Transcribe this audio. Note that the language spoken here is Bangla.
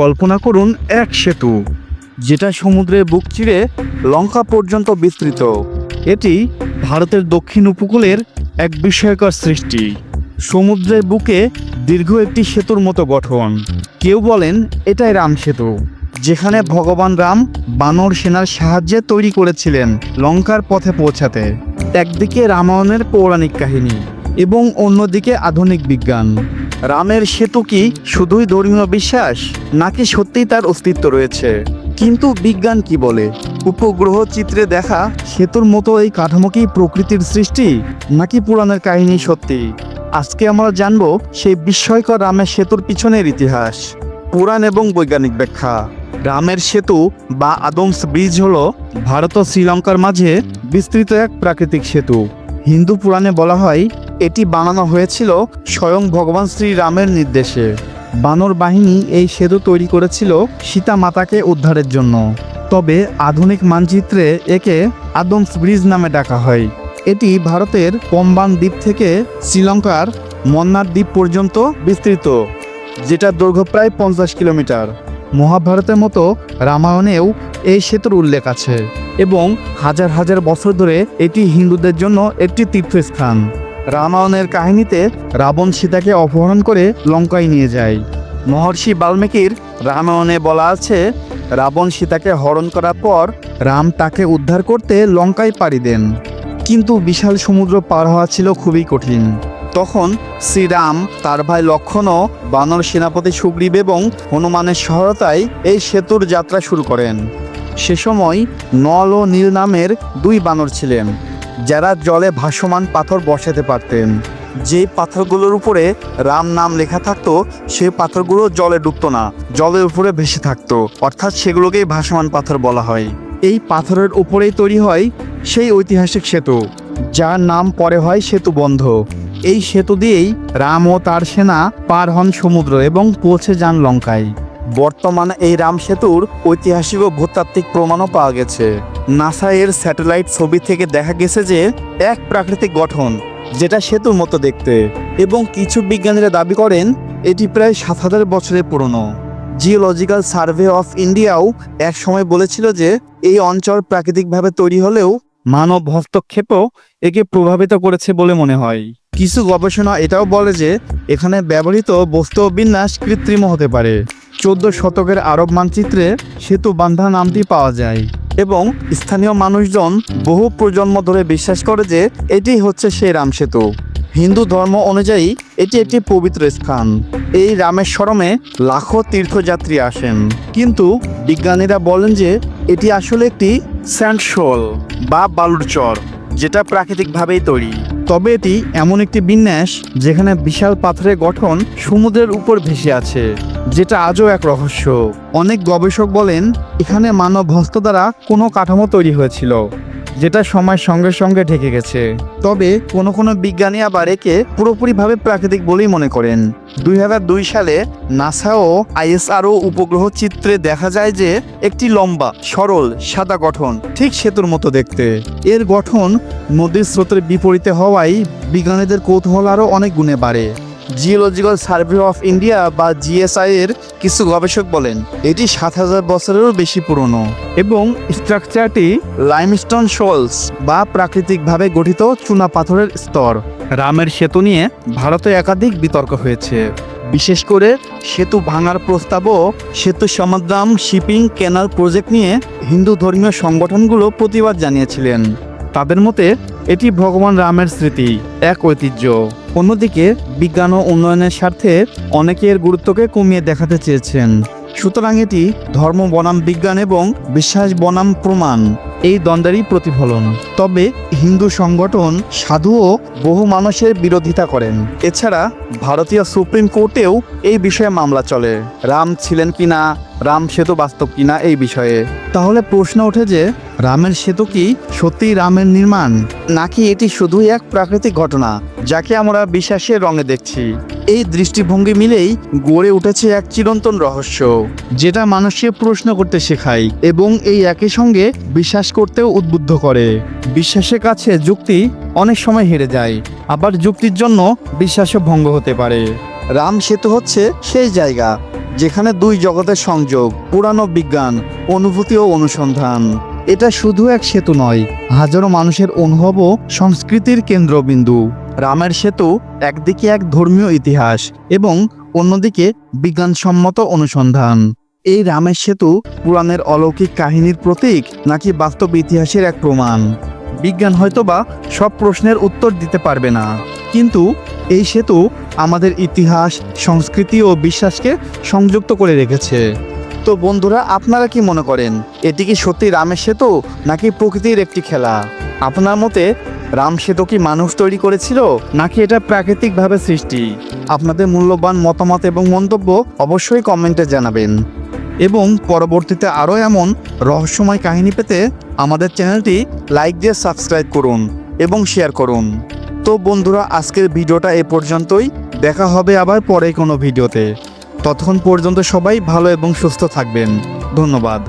কল্পনা করুন এক সেতু, যেটা সমুদ্রের বুক চিরে লঙ্কা পর্যন্ত বিস্তৃত। এটি ভারতের দক্ষিণ উপকূলের এক বিস্ময়কর সৃষ্টি। সমুদ্রের বুকে দীর্ঘ একটি সেতুর মতো গঠন। কেউ বলেন এটাই রাম সেতু, যেখানে ভগবান রাম বানর সেনার সাহায্যে তৈরি করেছিলেন লঙ্কার পথে পৌঁছাতে। একদিকে রামায়ণের পৌরাণিক কাহিনী এবং অন্যদিকে আধুনিক বিজ্ঞান। রামের সেতু কি শুধুই ধর্মীয় বিশ্বাস, নাকি সত্যিই তার অস্তিত্ব রয়েছে? কিন্তু বিজ্ঞান কি বলে? উপগ্রহ চিত্রে দেখা সেতুর মতো এই কাঠামো কি প্রকৃতির সৃষ্টি, নাকি পুরাণের কাহিনী সত্যি? আজকে আমরা জানব সেই বিস্ময়কর রামের সেতুর পিছনের ইতিহাস, পুরাণ এবং বৈজ্ঞানিক ব্যাখ্যা। রামের সেতু বা আদমস ব্রিজ হল ভারত ও শ্রীলঙ্কার মাঝে বিস্তৃত এক প্রাকৃতিক সেতু। হিন্দু পুরাণে বলা হয় এটি বানানো হয়েছিল স্বয়ং ভগবান শ্রীরামের নির্দেশে। বানর বাহিনী এই সেতু তৈরি করেছিল সীতা মাতাকে উদ্ধারের জন্য। তবে আধুনিক মানচিত্রে একে আদমস ব্রিজ নামে ডাকা হয়। এটি ভারতের পম্বান দ্বীপ থেকে শ্রীলঙ্কার মন্নার দ্বীপ পর্যন্ত বিস্তৃত যেটা দৈর্ঘ্য প্রায় পঞ্চাশ কিলোমিটার। মহাভারতের মতো রামায়ণেও এই সেতুর উল্লেখ আছে এবং হাজার হাজার বছর ধরে এটি হিন্দুদের জন্য একটি তীর্থস্থান। রামায়ণের কাহিনীতে রাবণ সীতাকে অপহরণ করে লঙ্কায় নিয়ে যায়। মহর্ষি বাল্মীকির রামায়ণে বলা আছে, রাবণ সীতাকে হরণ করার পর রাম তাকে উদ্ধার করতে লঙ্কায় পাড়ি দেন। কিন্তু বিশাল সমুদ্র পার হওয়া ছিল খুবই কঠিন। তখন শ্রীরাম তার ভাই লক্ষণ ও বানর সেনাপতি সুগ্রীব এবং হনুমানের সহায়তায় এই সেতুর যাত্রা শুরু করেন। সে সময় নল ও নীল নামের দুই বানর ছিলেন। যারা জলে ভাসমান পাথর বসাতে পারতেন। যে পাথরগুলোর উপরে রাম নাম লেখা থাকতো সেই পাথরগুলো জলে ডুবতো না, জলের উপরে ভেসে থাকতো, অর্থাৎ সেগুলোকেই ভাসমান পাথর বলা হয়। এই পাথরের উপরেই তৈরি হয় সেই ঐতিহাসিক সেতু, যার নাম পরে হয় সেতু বন্ধ। এই সেতু দিয়েই রাম ও তার সেনা পার হন সমুদ্র এবং পৌঁছে যান লঙ্কায়। বর্তমানে এই রাম সেতুর ঐতিহাসিক ও ভূতাত্ত্বিক প্রমাণও পাওয়া গেছে। নাসা এর স্যাটেলাইট ছবি থেকে দেখা গেছে যে, এক প্রাকৃতিক গঠন, যেটা সেতুর মতো দেখতে, এবং কিছু বিজ্ঞানীরা দাবি করেন, এটি প্রায় সাত হাজার বছরের পুরনো। জিওলজিক্যাল সার্ভে অফ ইন্ডিয়াও এক সময় বলেছিল যে, এই অঞ্চল প্রাকৃতিকভাবে তৈরি হলেও মানব হস্তক্ষেপও একে প্রভাবিত করেছে বলে মনে হয়। কিছু গবেষণা এটাও বলে যে, এখানে ব্যবহৃত বস্তু বিন্যাস কৃত্রিম হতে পারে। চোদ্দ শতকের আরব মানচিত্রে সেতু বান্ধা নামটি পাওয়া যায় এবং স্থানীয় মানুষজন বহু প্রজন্ম ধরে বিশ্বাস করে যে এটি হচ্ছে সেই রাম সেতু। হিন্দু ধর্ম অনুযায়ী এটি একটি পবিত্র স্থান। এই রামেশ্বরমে লাখো তীর্থযাত্রী আসেন। কিন্তু বিজ্ঞানীরা বলেন যে এটি আসলে একটি স্যান্ড শোল বা বালুর চর, যেটা প্রাকৃতিকভাবেই তৈরি। তবে এটি এমন একটি বিন্যাস যেখানে বিশাল পাথরের গঠন সমুদ্রের উপর ভেসে আছে। যেটা আজও এক রহস্য। অনেক গবেষক বলেন, এখানে মানব হস্ত দ্বারা কোনো কাঠামো তৈরি হয়েছিল, যেটা সময়ের সঙ্গে সঙ্গে ঢেকে গেছে। তবে কোনো কোনো বিজ্ঞানী আবার একে পুরোপুরিভাবে প্রাকৃতিক বলেই মনে করেন। দুই সালে নাসা ও আইএসআরও উপগ্রহ চিত্রে দেখা যায় যে, একটি লম্বা, সরল, সাদা গঠন, ঠিক সেতুর মতো দেখতে। এর গঠন নদীর স্রোতের বিপরীতে হওয়ায় বিজ্ঞানীদের কৌতূহল আরও অনেক গুণে বাড়ে। জিওলজিক্যাল সার্ভে অফ ইন্ডিয়া বা জিএসআই এর কিছু গবেষক বলেন, এটি সাত হাজার বছরেরও বেশি পুরনো। এবং স্ট্রাকচারটি লাইমস্টোন শোলস বা প্রাকৃতিকভাবে গঠিত চুনা পাথরের স্তর। রামের সেতু নিয়ে ভারতে একাধিক বিতর্ক হয়েছে। বিশেষ করে সেতু ভাঙার প্রস্তাবও সেতু সমাদ্রাম শিপিং ক্যানাল প্রজেক্ট নিয়ে হিন্দু ধর্মীয় সংগঠনগুলো প্রতিবাদ জানিয়েছিলেন। তাদের মতে এটি ভগবান রামের স্মৃতি, এক ঐতিহ্য। অন্যদিকে বিজ্ঞান ও উন্নয়নের স্বার্থে অনেকে এর গুরুত্বকে কমিয়ে দেখাতে চেয়েছেন। সুতরাং এটি ধর্ম, বনাম বিজ্ঞান এবং বিশ্বাস, বনাম প্রমাণ। এই দ্বন্দ্বেরই প্রতিফলন। তবে হিন্দু সংগঠন সাধুও বহু মানুষের বিরোধিতা করেন। এছাড়া ভারতীয় সুপ্রিম কোর্টেও এই বিষয়ে মামলা চলে। রাম ছিলেন কিনা রাম সেতু বাস্তব কিনা এই বিষয়ে? তাহলে প্রশ্ন ওঠে যে, রামের সেতু কি সত্যিই রামের নির্মাণ? নাকি এটি শুধুই এক প্রাকৃতিক ঘটনা, যাকে আমরা বিশ্বাসের রঙে দেখছি? এই দৃষ্টিভঙ্গি মিলেই গড়ে উঠেছে এক চিরন্তন রহস্য, যেটা মানুষকে প্রশ্ন করতে শেখায় এবং এই একই সঙ্গে বিশ্বাস করতেও উদ্বুদ্ধ করে। বিশ্বাসের কাছে যুক্তি অনেক সময় হেরে যায়, আবার যুক্তির জন্য বিশ্বাসও ভঙ্গ হতে পারে। রাম সেতু হচ্ছে সেই জায়গা, যেখানে দুই জগতের সংযোগ পুরানো বিজ্ঞান, অনুভূতি ও অনুসন্ধান। এটা শুধু এক সেতু নয়, হাজারো মানুষের অনুভব সংস্কৃতির কেন্দ্রবিন্দু। রামের সেতু একদিকে এক ধর্মীয় ইতিহাস এবং অন্যদিকে বিজ্ঞানসম্মত অনুসন্ধান। এই রামের সেতু পুরাণের অলৌকিক কাহিনীর প্রতীক নাকি বাস্তব ইতিহাসের এক প্রমাণ। বিজ্ঞান হয়তোবা সব প্রশ্নের উত্তর দিতে পারবে না, কিন্তু এই সেতু আমাদের ইতিহাস, সংস্কৃতি ও বিশ্বাসকে সংযুক্ত করে রেখেছে। তো বন্ধুরা, আপনারা কি মনে করেন? এটি কি সত্যি রামের সেতু, নাকি প্রকৃতির একটি খেলা? আপনার মতে রাম সেতু কি মানুষ তৈরি করেছিল, নাকি এটা প্রাকৃতিকভাবে সৃষ্টি? আপনাদের মূল্যবান মতামত এবং মন্তব্য অবশ্যই কমেন্টে জানাবেন। এবং পরবর্তীতে আরও এমন রহস্যময় কাহিনী পেতে আমাদের চ্যানেলটি লাইক দিয়ে সাবস্ক্রাইব করুন এবং শেয়ার করুন। তো বন্ধুরা, আজকের ভিডিওটা এ পর্যন্তই। দেখা হবে আবার পরে কোনো ভিডিওতে। ততক্ষণ পর্যন্ত সবাই ভালো এবং সুস্থ থাকবেন। ধন্যবাদ।